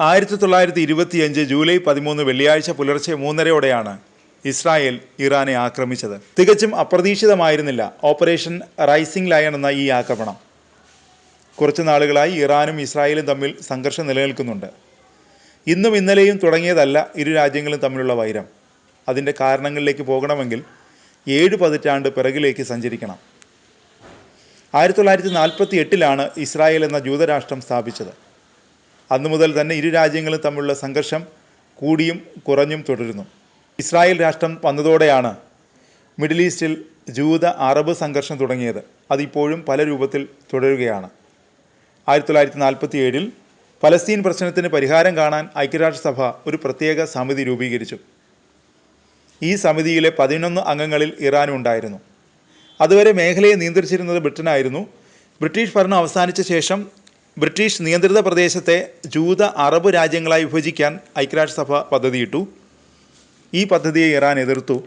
ആയിരത്തി തൊള്ളായിരത്തി ഇരുപത്തിയഞ്ച് ജൂലൈ പതിമൂന്ന് വെള്ളിയാഴ്ച പുലർച്ചെ മൂന്നരയോടെയാണ് ഇസ്രായേൽ ഇറാനെ ആക്രമിച്ചത്. തികച്ചും അപ്രതീക്ഷിതമായിരുന്നില്ല ഓപ്പറേഷൻ റൈസിംഗ് ലയൺ എന്ന ഈ ആക്രമണം. കുറച്ച് നാളുകളായി ഇറാനും ഇസ്രായേലും തമ്മിൽ സംഘർഷം നിലനിൽക്കുന്നുണ്ട്. ഇന്നും ഇന്നലെയും തുടങ്ങിയതല്ല ഇരു രാജ്യങ്ങളും തമ്മിലുള്ള വൈരം. അതിന്റെ കാരണങ്ങളിലേക്ക് പോകണമെങ്കിൽ ഏഴ് പതിറ്റാണ്ട് പിറകിലേക്ക് സഞ്ചരിക്കണം. ആയിരത്തി തൊള്ളായിരത്തി നാൽപ്പത്തി എട്ടിലാണ് ഇസ്രായേൽ എന്ന ജൂതരാഷ്ട്രം സ്ഥാപിച്ചത്. അന്നു മുതൽ തന്നെ ഇരു രാജ്യങ്ങളും തമ്മിലുള്ള സംഘർഷം കൂടിയും കുറഞ്ഞും തുടരുന്നു. ഇസ്രായേൽ രാഷ്ട്രം വന്നതോടെയാണ് മിഡിൽ ഈസ്റ്റിൽ ജൂത അറബ് സംഘർഷം തുടങ്ങിയത്. അതിപ്പോഴും പല രൂപത്തിൽ തുടരുകയാണ്. ആയിരത്തി തൊള്ളായിരത്തി നാൽപ്പത്തി ഏഴിൽ പലസ്തീൻ പ്രശ്നത്തിന് പരിഹാരം കാണാൻ ഐക്യരാഷ്ട്രസഭ ഒരു പ്രത്യേക സമിതി രൂപീകരിച്ചു. ഈ സമിതിയിലെ പതിനൊന്ന് അംഗങ്ങളിൽ ഇറാനും ഉണ്ടായിരുന്നു. അതുവരെ മേഖലയെ നിയന്ത്രിച്ചിരുന്നത് ബ്രിട്ടനായിരുന്നു. ബ്രിട്ടീഷ് ഭരണം അവസാനിച്ച ശേഷം ബ്രിട്ടീഷ് നിയന്ത്രിത പ്രദേശത്തെ ജൂത അറബ് രാജ്യങ്ങളായി വിഭജിക്കാൻ ഐക്യരാഷ്ട്രസഭ പദ്ധതിയിട്ടു. ഈ പദ്ധതിയെ ഇറാൻ എതിർത്തു.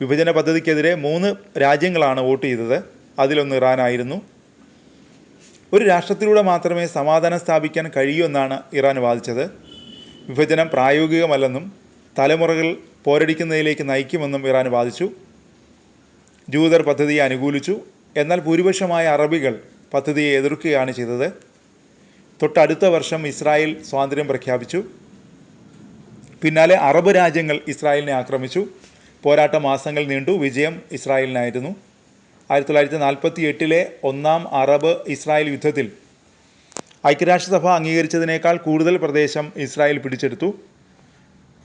വിഭജന പദ്ധതിക്കെതിരെ മൂന്ന് രാജ്യങ്ങളാണ് വോട്ട് ചെയ്തത്. അതിലൊന്ന് ഇറാനായിരുന്നു. ഒരു രാഷ്ട്രത്തിലൂടെ മാത്രമേ സമാധാനം സ്ഥാപിക്കാൻ കഴിയൂ എന്നാണ് ഇറാൻ വാദിച്ചത്. വിഭജനം പ്രായോഗികമല്ലെന്നും തലമുറകൾ പോരടിക്കുന്നതിലേക്ക് നയിക്കുമെന്നും ഇറാൻ വാദിച്ചു. ജൂതർ പദ്ധതിയെ അനുകൂലിച്ചു. എന്നാൽ ഭൂരിപക്ഷമായ അറബികൾ പദ്ധതിയെ എതിർക്കുകയാണ് ചെയ്തത്. തൊട്ടടുത്ത വർഷം ഇസ്രായേൽ സ്വാതന്ത്ര്യം പ്രഖ്യാപിച്ചു. പിന്നാലെ അറബ് രാജ്യങ്ങൾ ഇസ്രായേലിനെ ആക്രമിച്ചു. പോരാട്ട മാസങ്ങൾ നീണ്ടു. വിജയം ഇസ്രായേലിനായിരുന്നു. ആയിരത്തി തൊള്ളായിരത്തി നാൽപ്പത്തി എട്ടിലെ ഒന്നാം അറബ് ഇസ്രായേൽ യുദ്ധത്തിൽ ഐക്യരാഷ്ട്രസഭ അംഗീകരിച്ചതിനേക്കാൾ കൂടുതൽ പ്രദേശം ഇസ്രായേൽ പിടിച്ചെടുത്തു.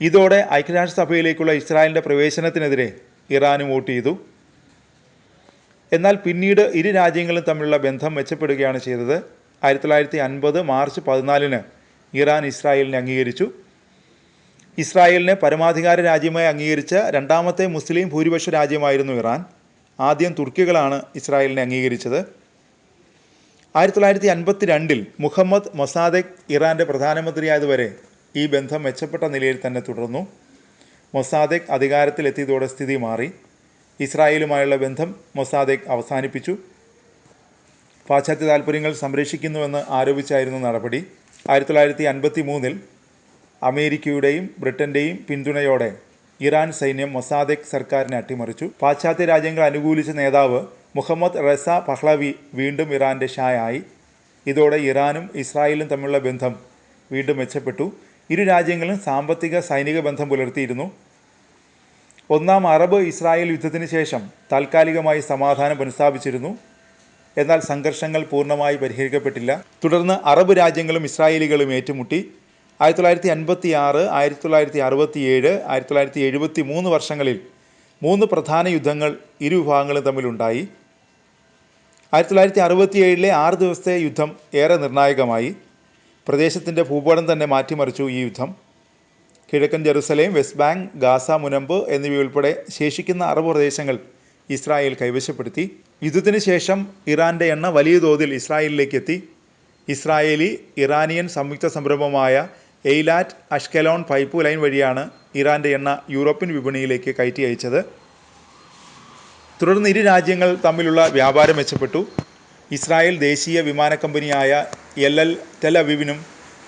ഇതോടെ ഐക്യരാഷ്ട്രസഭയിലേക്കുള്ള ഇസ്രായേലിന്റെ പ്രവേശനത്തിനെതിരെ ഇറാനും വോട്ട് ചെയ്തു. എന്നാൽ പിന്നീട് ഇരു രാജ്യങ്ങളും തമ്മിലുള്ള ബന്ധം മെച്ചപ്പെടുകയാണ് ചെയ്തത്. ആയിരത്തി തൊള്ളായിരത്തി അൻപത് മാർച്ച് പതിനാലിന് ഇറാൻ ഇസ്രായേലിനെ അംഗീകരിച്ചു. ഇസ്രായേലിനെ പരമാധികാര രാജ്യമായി അംഗീകരിച്ച രണ്ടാമത്തെ മുസ്ലിം ഭൂരിപക്ഷ രാജ്യമായിരുന്നു ഇറാൻ. ആദ്യം തുർക്കികളാണ് ഇസ്രായേലിനെ അംഗീകരിച്ചത്. ആയിരത്തി തൊള്ളായിരത്തി അൻപത്തി രണ്ടിൽ മുഹമ്മദ് മൊസാദെക് ഇറാന്റെ പ്രധാനമന്ത്രിയായതുവരെ ഈ ബന്ധം മെച്ചപ്പെട്ട നിലയിൽ തന്നെ തുടർന്നു. മൊസാദെക് അധികാരത്തിലെത്തിയതോടെ സ്ഥിതി മാറി. ഇസ്രായേലുമായുള്ള ബന്ധം മൊസാദെക് അവസാനിപ്പിച്ചു. പാശ്ചാത്യ താൽപ്പര്യങ്ങൾ സംരക്ഷിക്കുന്നുവെന്ന് ആരോപിച്ചായിരുന്നു നടപടി. ആയിരത്തി തൊള്ളായിരത്തി അൻപത്തി മൂന്നിൽ അമേരിക്കയുടെയും ബ്രിട്ടന്റെയും പിന്തുണയോടെ ഇറാൻ സൈന്യം മൊസാദെക് സർക്കാരിനെ അട്ടിമറിച്ചു. പാശ്ചാത്യ രാജ്യങ്ങൾ അനുകൂലിച്ച നേതാവ് മുഹമ്മദ് റസ പഹ്ലവി വീണ്ടും ഇറാന്റെ ഷായായി. ഇതോടെ ഇറാനും ഇസ്രായേലും തമ്മിലുള്ള ബന്ധം വീണ്ടും മെച്ചപ്പെട്ടു. ഇരു രാജ്യങ്ങളും സാമ്പത്തിക സൈനിക ബന്ധം പുലർത്തിയിരുന്നു. ഒന്നാം അറബ് ഇസ്രായേൽ യുദ്ധത്തിന് ശേഷം താൽക്കാലികമായി സമാധാനം പുനഃസ്ഥാപിച്ചിരുന്നു. എന്നാൽ സംഘർഷങ്ങൾ പൂർണമായി പരിഹരിക്കപ്പെട്ടില്ല. തുടർന്ന് അറബ് രാജ്യങ്ങളും ഇസ്രായേലികളും ഏറ്റുമുട്ടി. ആയിരത്തി തൊള്ളായിരത്തി അൻപത്തി ആറ് ആയിരത്തി തൊള്ളായിരത്തി അറുപത്തി ഏഴ് ആയിരത്തി തൊള്ളായിരത്തി എഴുപത്തി മൂന്ന് വർഷങ്ങളിൽ മൂന്ന് പ്രധാന യുദ്ധങ്ങൾ ഇരു വിഭാഗങ്ങളും തമ്മിലുണ്ടായി. ആയിരത്തി തൊള്ളായിരത്തി അറുപത്തി ഏഴിലെ ആറ് ദിവസത്തെ യുദ്ധം ഏറെ നിർണായകമായി. പ്രദേശത്തിന്റെ ഭൂപടം തന്നെ മാറ്റിമറിച്ചു ഈ യുദ്ധം. കിഴക്കൻ ജെറുസലേം വെസ്റ്റ് ബാങ്ക് ഗാസ മുനമ്പ് എന്നിവയുൾപ്പെടെ ശേഷിക്കുന്ന അറബ് പ്രദേശങ്ങൾ ഇസ്രായേൽ കൈവശപ്പെടുത്തി. യുദ്ധത്തിന് ശേഷം ഇറാന്റെ എണ്ണ വലിയ തോതിൽ ഇസ്രായേലിലേക്ക് എത്തി ഇസ്രായേലി ഇറാനിയൻ സംയുക്ത സംരംഭമായ എയ്ലാറ്റ് അഷ്കലോൺ പൈപ്പ് ലൈൻ വഴിയാണ് ഇറാന്റെ എണ്ണ യൂറോപ്യൻ വിപണിയിലേക്ക് കയറ്റി അയച്ചത്. തുടർന്ന് ഇരു രാജ്യങ്ങൾ തമ്മിലുള്ള വ്യാപാരം മെച്ചപ്പെട്ടു. ഇസ്രായേൽ ദേശീയ വിമാന കമ്പനിയായ എൽ എൽ ടെൽ അവീവിനും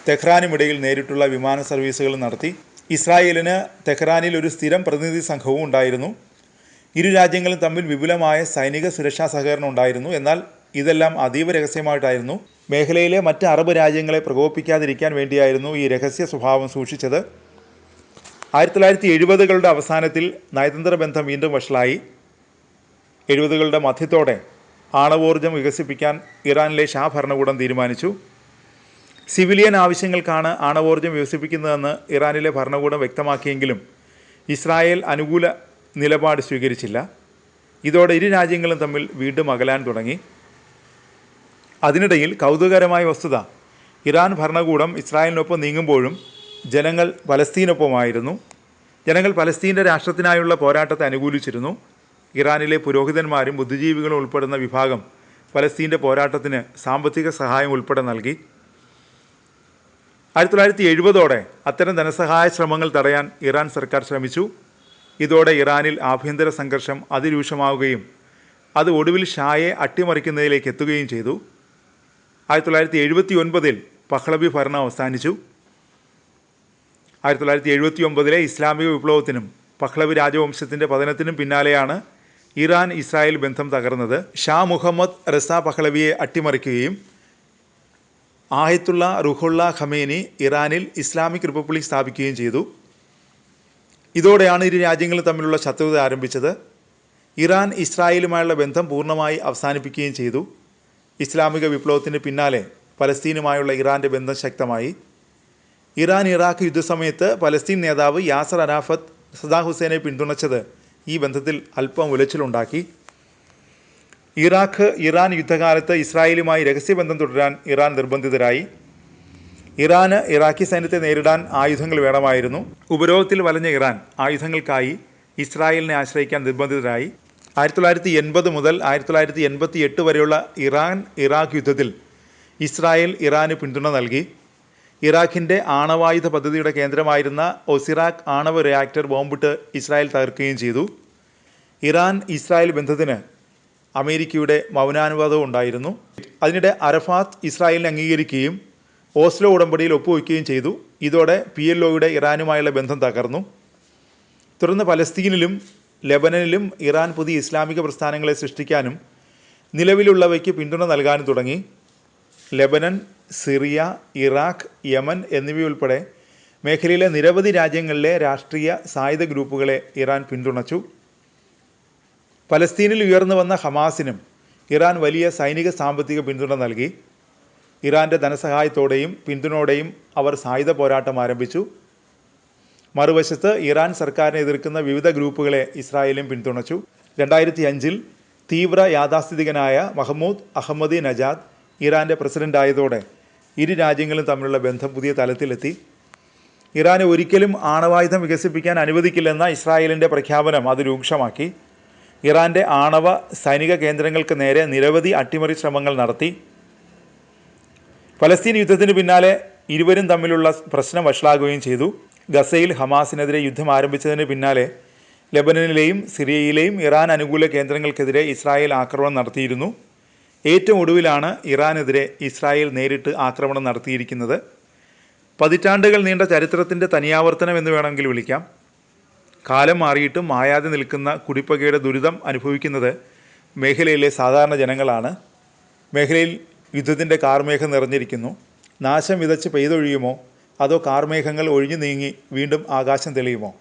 തെഹ്റാനുമിടയിൽ നേരിട്ടുള്ള വിമാന സർവീസുകൾ നടത്തി. ഇസ്രായേലിന് തെഹ്റാനിൽ ഒരു സ്ഥിരം പ്രതിനിധി സംഘവും ഉണ്ടായിരുന്നു. ഇരു രാജ്യങ്ങളും തമ്മിൽ വിപുലമായ സൈനിക സുരക്ഷാ സഹകരണം ഉണ്ടായിരുന്നു. എന്നാൽ ഇതെല്ലാം അതീവ രഹസ്യമായിട്ടായിരുന്നു. മേഖലയിലെ മറ്റ് അറബ് രാജ്യങ്ങളെ പ്രകോപിപ്പിക്കാതിരിക്കാൻ വേണ്ടിയായിരുന്നു ഈ രഹസ്യ സ്വഭാവം സൂക്ഷിച്ചത്. ആയിരത്തി തൊള്ളായിരത്തി എഴുപതുകളുടെ അവസാനത്തിൽ നയതന്ത്ര ബന്ധം വീണ്ടും വഷളായി. എഴുപതുകളുടെ മധ്യത്തോടെ ആണവോർജം വികസിപ്പിക്കാൻ ഇറാനിലെ ഷാ ഭരണകൂടം തീരുമാനിച്ചു. സിവിലിയൻ ആവശ്യങ്ങൾക്കാണ് ആണവോർജം വികസിപ്പിക്കുന്നതെന്ന് ഇറാനിലെ ഭരണകൂടം വ്യക്തമാക്കിയെങ്കിലും ഇസ്രായേൽ അനുകൂല നിലപാട് സ്വീകരിച്ചില്ല. ഇതോടെ ഇരു രാജ്യങ്ങളും തമ്മിൽ വീണ്ടും അകലാൻ തുടങ്ങി. അതിനിടയിൽ കൗതുകകരമായ വസ്തുത ഇറാൻ ഭരണകൂടം ഇസ്രായേലിനൊപ്പം നീങ്ങുമ്പോഴും ജനങ്ങൾ പലസ്തീനൊപ്പമായിരുന്നു. ജനങ്ങൾ പലസ്തീന്റെ രാഷ്ട്രത്തിനായുള്ള പോരാട്ടത്തെ അനുകൂലിച്ചിരുന്നു. ഇറാനിലെ പുരോഹിതന്മാരും ബുദ്ധിജീവികളും ഉൾപ്പെടുന്ന വിഭാഗം പലസ്തീന്റെ പോരാട്ടത്തിന് സാമ്പത്തിക സഹായം ഉൾപ്പെടെ നൽകി. ആയിരത്തി തൊള്ളായിരത്തി എഴുപതോടെ അത്തരം ധനസഹായ ശ്രമങ്ങൾ തടയാൻ ഇറാൻ സർക്കാർ ശ്രമിച്ചു. ഇതോടെ ഇറാനിൽ ആഭ്യന്തര സംഘർഷം അതിരൂക്ഷമാവുകയും അത് ഒടുവിൽ ഷായെ അട്ടിമറിക്കുന്നതിലേക്ക് എത്തുകയും ചെയ്തു. ആയിരത്തി തൊള്ളായിരത്തി എഴുപത്തി ഒൻപതിൽ പഹ്ലബി ഭരണം അവസാനിച്ചു. ആയിരത്തി തൊള്ളായിരത്തി എഴുപത്തി ഒമ്പതിലെ ഇസ്ലാമിക വിപ്ലവത്തിനും പഹ്ലവി രാജവംശത്തിന്റെ പതനത്തിനും പിന്നാലെയാണ് ഇറാൻ ഇസ്രായേൽ ബന്ധം തകർന്നത്. ഷാ മുഹമ്മദ് റസ പഹ്ലവിയെ അട്ടിമറിക്കുകയും ആയത്തുള്ള റുഹുള്ള ഖമേനി ഇറാനിൽ ഇസ്ലാമിക് റിപ്പബ്ലിക് സ്ഥാപിക്കുകയും ചെയ്തു. ഇതോടെയാണ് ഇരു രാജ്യങ്ങളും തമ്മിലുള്ള ശത്രുത ആരംഭിച്ചത്. ഇറാൻ ഇസ്രായേലുമായുള്ള ബന്ധം പൂർണമായി അവസാനിപ്പിക്കുകയും ചെയ്തു. ഇസ്ലാമിക വിപ്ലവത്തിന് പിന്നാലെ പലസ്തീനുമായുള്ള ഇറാന്റെ ബന്ധം ശക്തമായി. ഇറാൻ ഇറാഖ് യുദ്ധസമയത്ത് പലസ്തീൻ നേതാവ് യാസർ അരാഫത്ത് സദാ ഹുസൈനെ പിന്തുണച്ചത് ഈ ബന്ധത്തിൽ അല്പം ഉലച്ചിലുണ്ടാക്കി. ഇറാഖ് ഇറാൻ യുദ്ധകാലത്ത് ഇസ്രായേലുമായി രഹസ്യബന്ധം തുടരാൻ ഇറാൻ നിർബന്ധിതരായി. ഇറാന് ഇറാഖി സൈന്യത്തെ നേരിടാൻ ആയുധങ്ങൾ വേണമായിരുന്നു. ഉപരോധത്തിൽ വലഞ്ഞ ഇറാൻ ആയുധങ്ങൾക്കായി ഇസ്രായേലിനെ ആശ്രയിക്കാൻ നിർബന്ധിതരായി. ആയിരത്തി തൊള്ളായിരത്തി എൺപത് മുതൽ ആയിരത്തി തൊള്ളായിരത്തി എൺപത്തി എട്ട് വരെയുള്ള ഇറാൻ ഇറാഖ് യുദ്ധത്തിൽ ഇസ്രായേൽ ഇറാന് പിന്തുണ നൽകി. ഇറാഖിന്റെ ആണവായുധ പദ്ധതിയുടെ കേന്ദ്രമായിരുന്ന ഒസിറാഖ് ആണവ റിയാക്ടർ ബോംബിട്ട് ഇസ്രായേൽ തകർക്കുകയും ചെയ്തു. ഇറാൻ ഇസ്രായേൽ ബന്ധത്തിന് അമേരിക്കയുടെ മൗനാനുവാദവും ഉണ്ടായിരുന്നു. അതിനിടെ അറഫാത്ത് ഇസ്രായേലിനെ അംഗീകരിക്കുകയും ഓസ്ലോ ഉടമ്പടിയിൽ ഒപ്പുവയ്ക്കുകയും ചെയ്തു. ഇതോടെ പി എൽ ഒയുടെ ഇറാനുമായുള്ള ബന്ധം തകർന്നു. തുടർന്ന് പലസ്തീനിലും ലെബനനിലും ഇറാൻ പുതിയ ഇസ്ലാമിക പ്രസ്ഥാനങ്ങളെ സൃഷ്ടിക്കാനും നിലവിലുള്ളവയ്ക്ക് പിന്തുണ നൽകാനും തുടങ്ങി. ലെബനൻ സിറിയ ഇറാഖ് യമൻ എന്നിവയുൾപ്പെടെ മേഖലയിലെ നിരവധി രാജ്യങ്ങളിലെ രാഷ്ട്രീയ സായുധ ഗ്രൂപ്പുകളെ ഇറാൻ പിന്തുണച്ചു. പലസ്തീനിൽ ഉയർന്നു വന്ന ഹമാസിനും ഇറാൻ വലിയ സൈനിക സാമ്പത്തിക പിന്തുണ നൽകി. ഇറാന്റെ ധനസഹായത്തോടെയും പിന്തുണയോടെയും അവർ സായുധ പോരാട്ടം ആരംഭിച്ചു. മറുവശത്ത് ഇറാൻ സർക്കാരിനെ എതിർക്കുന്ന വിവിധ ഗ്രൂപ്പുകളെ ഇസ്രായേലും പിന്തുണച്ചു. രണ്ടായിരത്തി അഞ്ചിൽ തീവ്ര യാഥാസ്ഥിതികനായ മഹമ്മൂദ് അഹമ്മദി നജാദ് ഇറാന്റെ പ്രസിഡന്റായതോടെ ഇരു രാജ്യങ്ങളും തമ്മിലുള്ള ബന്ധം പുതിയ തലത്തിലെത്തി. ഇറാനെ ഒരിക്കലും ആണവായുധം വികസിപ്പിക്കാൻ അനുവദിക്കില്ലെന്ന ഇസ്രായേലിന്റെ പ്രഖ്യാപനം അത് രൂക്ഷമാക്കി. ഇറാന്റെ ആണവ സൈനിക കേന്ദ്രങ്ങൾക്ക് നേരെ നിരവധി അട്ടിമറി ശ്രമങ്ങൾ നടത്തി. പലസ്തീൻ യുദ്ധത്തിന് പിന്നാലെ ഇരുവരും തമ്മിലുള്ള പ്രശ്നം വഷളാകുകയും ചെയ്തു. ഗസയിൽ ഹമാസിനെതിരെ യുദ്ധം ആരംഭിച്ചതിന് പിന്നാലെ ലെബനനിലെയും സിറിയയിലെയും ഇറാൻ അനുകൂല കേന്ദ്രങ്ങൾക്കെതിരെ ഇസ്രായേൽ ആക്രമണം നടത്തിയിരുന്നു. ഏറ്റവും ഒടുവിലാണ് ഇറാനെതിരെ ഇസ്രായേൽ നേരിട്ട് ആക്രമണം നടത്തിയിരിക്കുന്നത്. പതിറ്റാണ്ടുകൾ നീണ്ട ചരിത്രത്തിന്റെ തനിയാവർത്തനം എന്ന് വേണമെങ്കിൽ വിളിക്കാം. കാലം മാറിയിട്ടും മായാതെ നിൽക്കുന്ന കുടിപ്പകയുടെ ദുരിതം അനുഭവിക്കുന്നത് മേഖലയിലെ സാധാരണ ജനങ്ങളാണ്. മേഖലയിൽ യുദ്ധത്തിന്റെ കാർമേഘം നിറഞ്ഞിരിക്കുന്നു. നാശം വിതച്ച് പെയ്തൊഴിയുമോ? അതോ കാർമേഘങ്ങൾ ഒഴിഞ്ഞു നീങ്ങി വീണ്ടും ആകാശം തെളിയുമോ?